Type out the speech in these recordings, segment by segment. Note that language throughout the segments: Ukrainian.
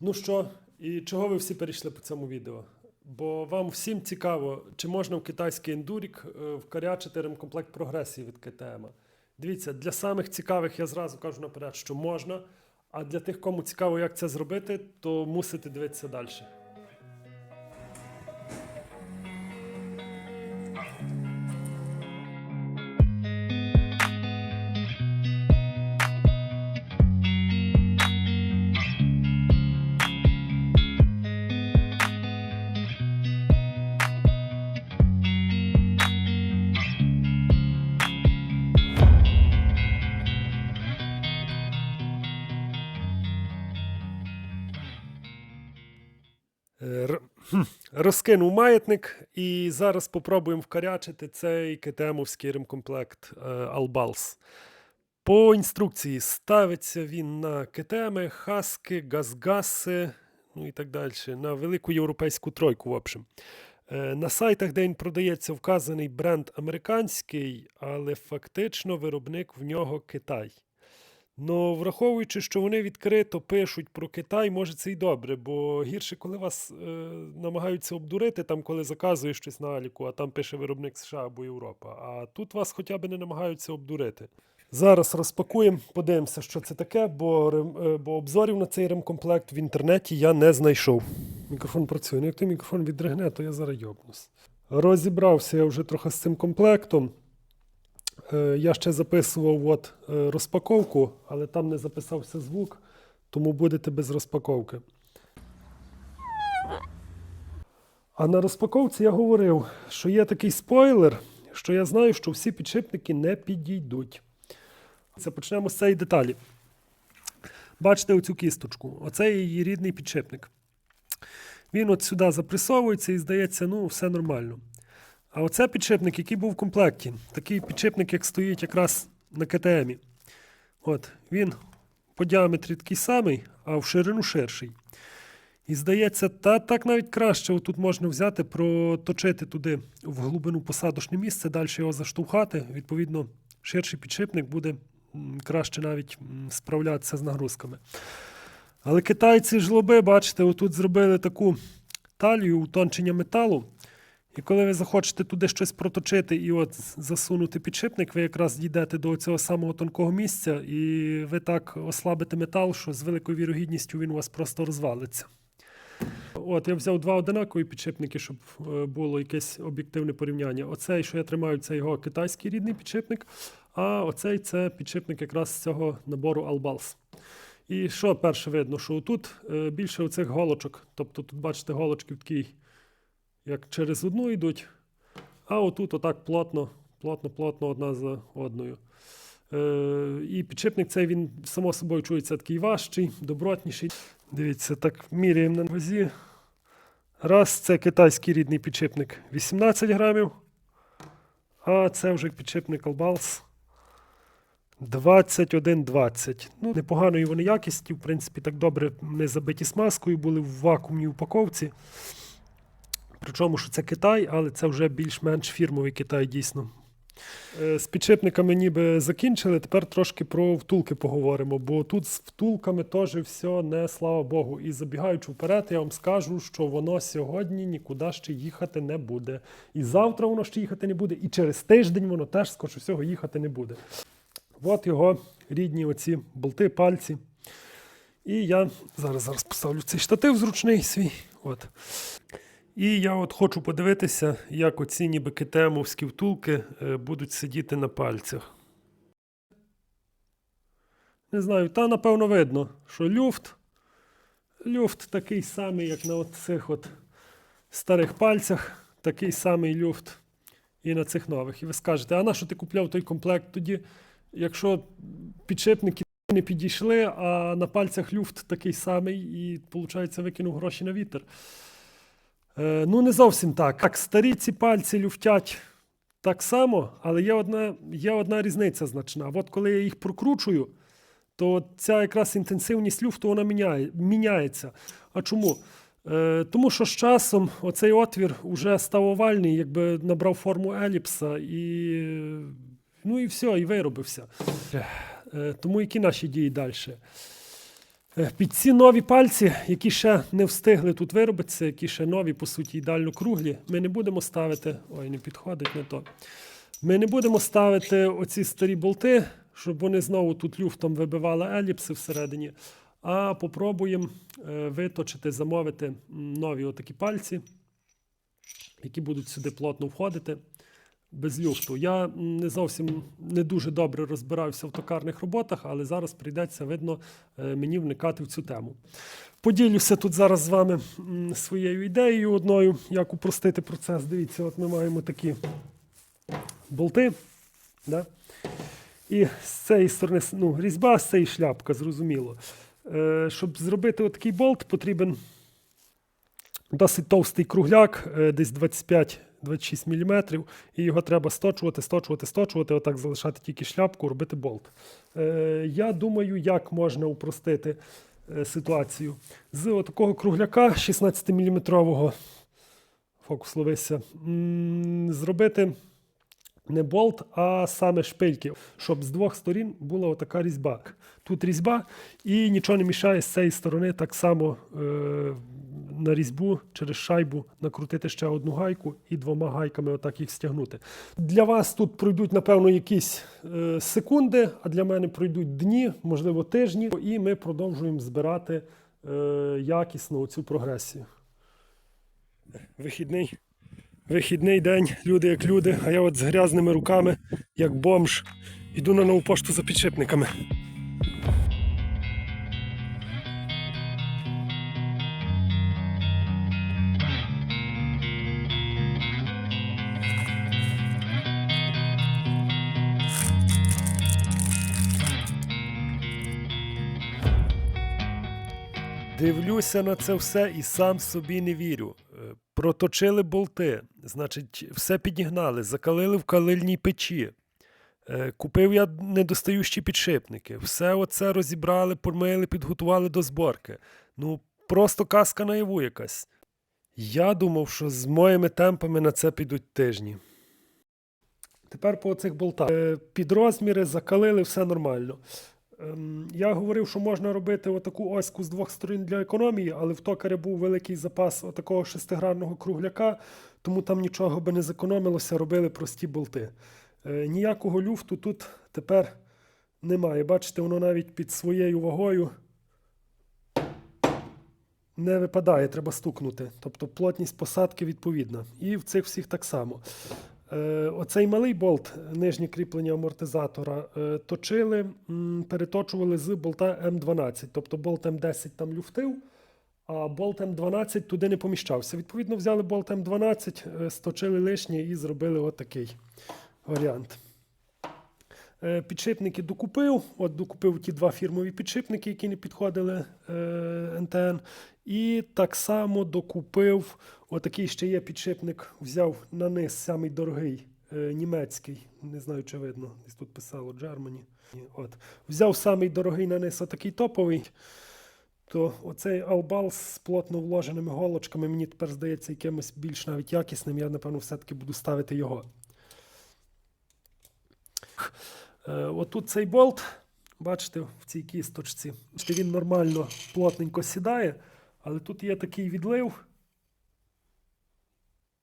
Ну що, і чого ви всі перейшли по цьому відео? Бо вам всім цікаво, чи можна в китайський ендурік е, вкарячити ремкомплект прогресії від КТМ. Дивіться, для самих цікавих я зразу кажу наперед, що можна. А для тих, кому цікаво, як це зробити, то мусите дивитися далі. Розкинув маятник і зараз спробуємо вкарячити цей КТМовський ремкомплект е, Албалс. По інструкції ставиться він на КТМи, хаски, газгаси, ну і так далі, на велику європейську тройку, в общем. Е, На сайтах, де він продається, вказаний бренд американський, але фактично виробник в нього Китай. Ну, враховуючи, що вони відкрито пишуть про Китай, може це й добре, бо гірше, коли вас е, намагаються обдурити, там, коли заказуєш щось на Аліку, а там пише виробник США або Європа. А тут вас хоча б не намагаються обдурити. Зараз розпакуємо, подивимося, що це таке, бо, е, бо обзорів на цей ремкомплект в інтернеті я не знайшов. Мікрофон працює. Ну, як той мікрофон відригне, то я зараз йобнусь. Розібрався я вже трохи з цим комплектом. Е, Я ще записував от, е, розпаковку, але там не записався звук, тому будете без розпаковки. А на розпаковці я говорив, що є такий спойлер, що я знаю, що всі підшипники не підійдуть. Це почнемо з цієї деталі. Бачите оцю кісточку. Оце її рідний підшипник. Він от сюди запресовується і здається, ну, все нормально. А оце підшипник, який був в комплекті. Такий підшипник, як стоїть якраз на КТМі. От, він по діаметрі такий самий, а в ширину ширший. І здається, та так навіть краще отут можна взяти, проточити туди в глибину посадочне місце, далі його заштовхати. Відповідно, ширший підшипник буде краще навіть справлятися з нагрузками. Але китайці жлоби, бачите, отут зробили таку талію утончення металу. І коли ви захочете туди щось проточити і от засунути підшипник, ви якраз дійдете до цього самого тонкого місця, і ви так ослабите метал, що з великою вірогідністю він у вас просто розвалиться. От, я взяв два одинакові підшипники, щоб е, було якесь об'єктивне порівняння. Оцей, що я тримаю, це його китайський рідний підшипник, а оцей це підшипник якраз з цього набору Albalс. І що перше видно, що тут е, більше оцих голочок. Тобто тут, бачите, голочки в такій як через одну йдуть, а отут отак плотно, плотно, одна за одною. Е, і підшипник цей він само собою чується такий важчий, добротніший. Дивіться, так міряємо на вазі. Раз, це китайський рідний підшипник 18 грамів. А це вже підшипник Albalс 21,20. Ну, непоганої вони якісті, в принципі, так добре не забиті смазкою, були в вакуумній упаковці. Причому, що це Китай, але це вже більш-менш фірмовий Китай дійсно. Е, З підшипниками ніби закінчили. Тепер трошки про втулки поговоримо, бо тут з втулками теж все не слава Богу. І забігаючи вперед, я вам скажу, що воно сьогодні нікуди ще їхати не буде. І завтра воно ще їхати не буде, і через тиждень воно теж, скоріше всього, їхати не буде. От його рідні оці болти, пальці. І я зараз, зараз поставлю цей штатив зручний свій. От. І я от хочу подивитися, як оці ніби КТМовські втулки е, будуть сидіти на пальцях. Не знаю, та напевно видно, що люфт. Люфт такий самий, як на цих от старих пальцях, такий самий люфт і на цих нових. І ви скажете, а на що ти купляв той комплект тоді, якщо підшипники не підійшли, а на пальцях люфт такий самий, і, виходить, викинув гроші на вітер. Е, ну, не зовсім так. Так, старі ці пальці люфтять так само, але є одна, є одна різниця значна. От коли я їх прокручую, то ця якраз інтенсивність люфту вона міняє, міняється. А чому? Е, тому що з часом оцей отвір вже став овальний, якби набрав форму еліпса і, ну і все, і виробився. Е, тому які наші дії далі? Е, Під ці нові пальці, які ще не встигли тут виробитися, які ще нові, по суті, ідеально круглі, ми не будемо ставити. Ой, не підходить не то. Ми не будемо ставити оці старі болти, щоб вони знову тут люфтом вибивали еліпси всередині. А попробуємо е, виточити, замовити нові отакі пальці, які будуть сюди плотно входити без люфту. Я не зовсім не дуже добре розбираюся в токарних роботах, але зараз прийдеться видно е, мені вникати в цю тему. Поділюся тут зараз з вами своєю ідеєю одною, як упростити процес. Дивіться, от ми маємо такі болти. Да? І з цієї сторони ну, різьба, з цієї шляпка, зрозуміло. Е, Щоб зробити отакий болт, потрібен досить товстий кругляк, е, десь 25 26 мм, і його треба сточувати, сточувати, сточувати, отак залишати тільки шляпку, робити болт. Е, Я думаю, як можна упростити е, ситуацію. З такого кругляка 16-мм фокус ловися, зробити не болт, а саме шпильки, щоб з двох сторін була така різьба. Тут різьба, і нічого не мішає з цієї сторони так само. Е, на різьбу через шайбу накрутити ще одну гайку і двома гайками отак їх стягнути. Для вас тут пройдуть, напевно, якісь е, секунди, а для мене пройдуть дні, можливо, тижні, і ми продовжуємо збирати е, якісно цю прогресію. Вихідний. Вихідний день, люди як люди, а я от з грязними руками, як бомж, йду на нову пошту за підшипниками. Дивлюся на це все і сам собі не вірю. Е, Проточили болти, значить, все підігнали, закалили в калильній печі. Е, Купив я недостаючі підшипники. Все оце розібрали, помили, підготували до зборки. Ну, просто казка наяву якась. Я думав, що з моїми темпами на це підуть тижні. Тепер по цих болтах. Е, Під розміри закалили, все нормально. Ем, Я говорив, що можна робити отаку оську з двох сторін для економії, але в токаря був великий запас отакого шестигранного кругляка, тому там нічого би не зекономилося, робили прості болти. Е, Ніякого люфту тут тепер немає. Бачите, воно навіть під своєю вагою не випадає, треба стукнути. Тобто плотність посадки відповідна. І в цих всіх так само. Е, Оцей малий болт, нижнє кріплення амортизатора, е, точили, переточували з болта М12. Тобто болт М10 там люфтив, а болт М12 туди не поміщався. Відповідно, взяли болт М12, е, сточили лишнє і зробили отакий варіант. Підшипники докупив. От докупив ті два фірмові підшипники, які не підходили НТН. І так само докупив отакий ще є підшипник, взяв на низ самий дорогий е, німецький. Не знаю, чи видно. Десь тут писало Germany. От. Взяв самий дорогий на низ отакий топовий. То оцей албал з плотно вложеними голочками мені тепер здається якимось більш навіть якісним. Я, напевно, все-таки буду ставити його. Е, Отут цей болт, бачите, в цій кісточці. Він нормально плотненько сідає, але тут є такий відлив.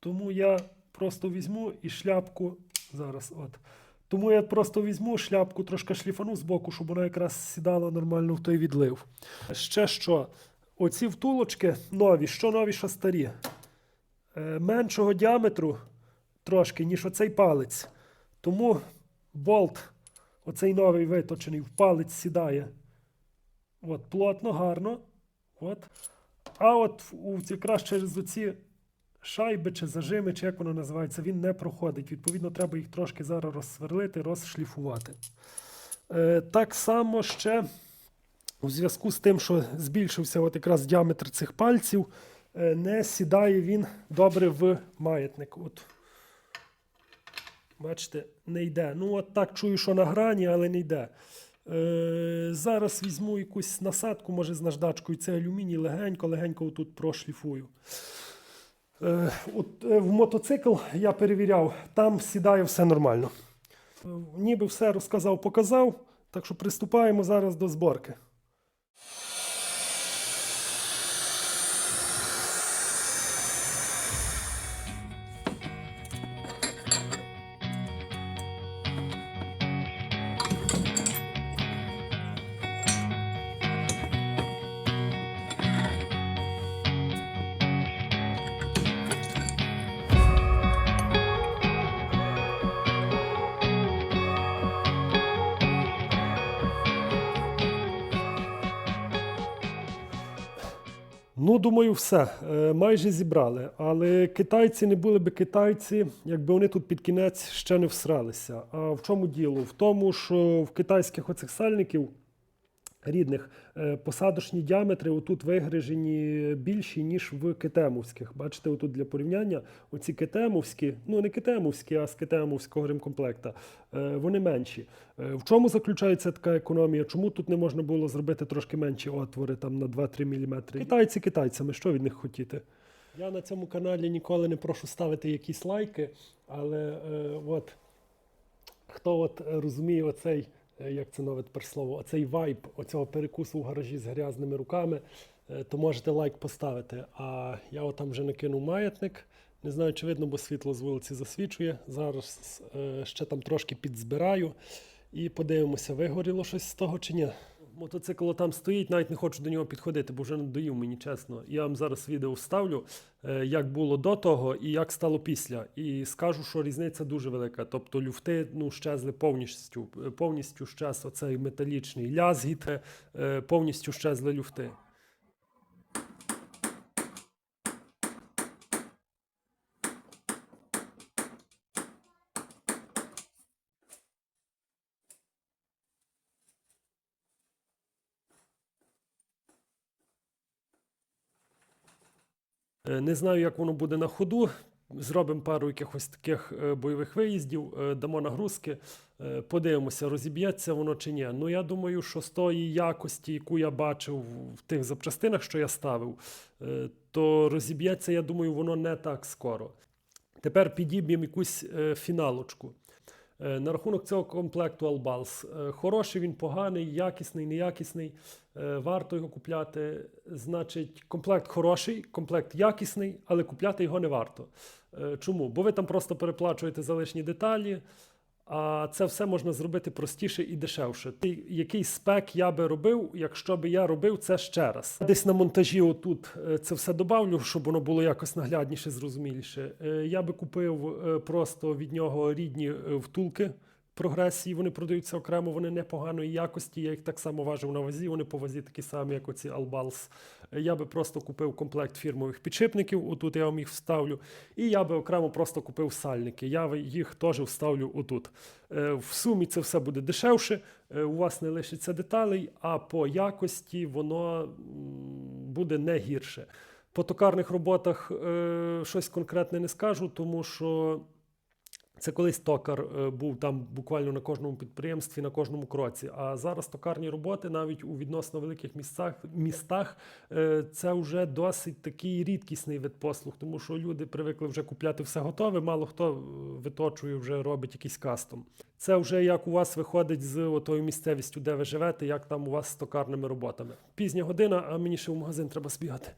Тому я просто візьму і шляпку. Зараз, от. Тому я просто візьму шляпку, трошки шліфану з боку, щоб вона якраз сідала нормально в той відлив. Ще що? Оці втулочки нові, що нові, що старі. Е, меншого діаметру трошки, ніж оцей палець. Тому болт, оцей новий виточений, в палець сідає. От, плотно, гарно. От. А от у, якраз через оці шайби чи зажими, чи як воно називається, він не проходить. Відповідно, треба їх трошки зараз розсверлити, розшліфувати. Е, так само ще у зв'язку з тим, що збільшився от якраз діаметр цих пальців, е, не сідає він добре в маятник. От Бачите, не йде. Ну, от так чую, що на грані, але не йде. Е, зараз візьму якусь насадку, може з наждачкою. Це алюміній, легенько, легенько тут прошліфую. Е, от, е, в мотоцикл я перевіряв, там сідає все нормально. Е, ніби все розказав, показав. Так що приступаємо зараз до зборки. Ну, думаю, все. Е, Майже зібрали. Але китайці не були би китайці, якби вони тут під кінець ще не всралися. А в чому діло? В тому, що в китайських оцих сальників рідних е, посадочні діаметри отут вигрижені більші, ніж в кетемовських. Бачите, отут для порівняння оці кетемовські, ну не кетемовські, а з кетемовського ремкомплекта, е, вони менші. Е, В чому заключається така економія? Чому тут не можна було зробити трошки менші отвори там на 2-3 мм? Китайці китайцями, що від них хотіти? Я на цьому каналі ніколи не прошу ставити якісь лайки, але е, от хто от розуміє оцей, як це нове тепер слово, оцей вайб оцього перекусу в гаражі з грязними руками, е, то можете лайк поставити. А я отам там вже накинув маятник. Не знаю, чи видно, бо світло з вулиці засвічує. Зараз е, ще там трошки підзбираю і подивимося, вигоріло щось з того чи ні. Мотоцикл там стоїть, навіть не хочу до нього підходити, бо вже надоїв мені чесно. Я вам зараз відео вставлю, е, як було до того і як стало після. І скажу, що різниця дуже велика. Тобто люфти ну, щезли повністю, е, повністю щез оцей металічний лязгіт, е, повністю щезли люфти. Не знаю, як воно буде на ходу. Зробимо пару якихось таких е, бойових виїздів, е, дамо нагрузки, е, подивимося, розіб'ється воно чи ні. Ну я думаю, що з тої якості, яку я бачив в тих запчастинах, що я ставив, е, то розіб'ється, я думаю, воно не так скоро. Тепер підіб'ємо якусь е, фіналочку. Е, На рахунок цього комплекту Албалс. Е, Хороший він, поганий, якісний, неякісний. Е, Варто його купляти. Значить, комплект хороший, комплект якісний, але купляти його не варто. Чому? Бо ви там просто переплачуєте за лишні деталі, а це все можна зробити простіше і дешевше. Ти, який спек я би робив, якщо би я робив це ще раз. Десь на монтажі отут е, це все добавлю, щоб воно було якось наглядніше, зрозуміліше. Е, Я би купив е, просто від нього рідні втулки. Прогресії вони продаються окремо, вони непоганої якості. Я їх так само важив на вазі. Вони по вазі такі самі, як оці. Е, Я би просто купив комплект фірмових підшипників. Отут я вам їх вставлю. І я би окремо просто купив сальники. Я їх теж вставлю отут. Е, В сумі це все буде дешевше. е, У вас не лишиться деталей, а по якості воно буде не гірше. По токарних роботах е, щось конкретне не скажу, тому що. Це колись токар е, був там буквально на кожному підприємстві, на кожному кроці. А зараз токарні роботи навіть у відносно великих містах, містах е, це вже досить такий рідкісний вид послуг, тому що люди привикли вже купляти все готове. Мало хто е, виточує, вже робить якийсь кастом. Це вже як у вас виходить з отою місцевістю, де ви живете, як там у вас з токарними роботами. Пізня година, а мені ще в магазин треба збігати.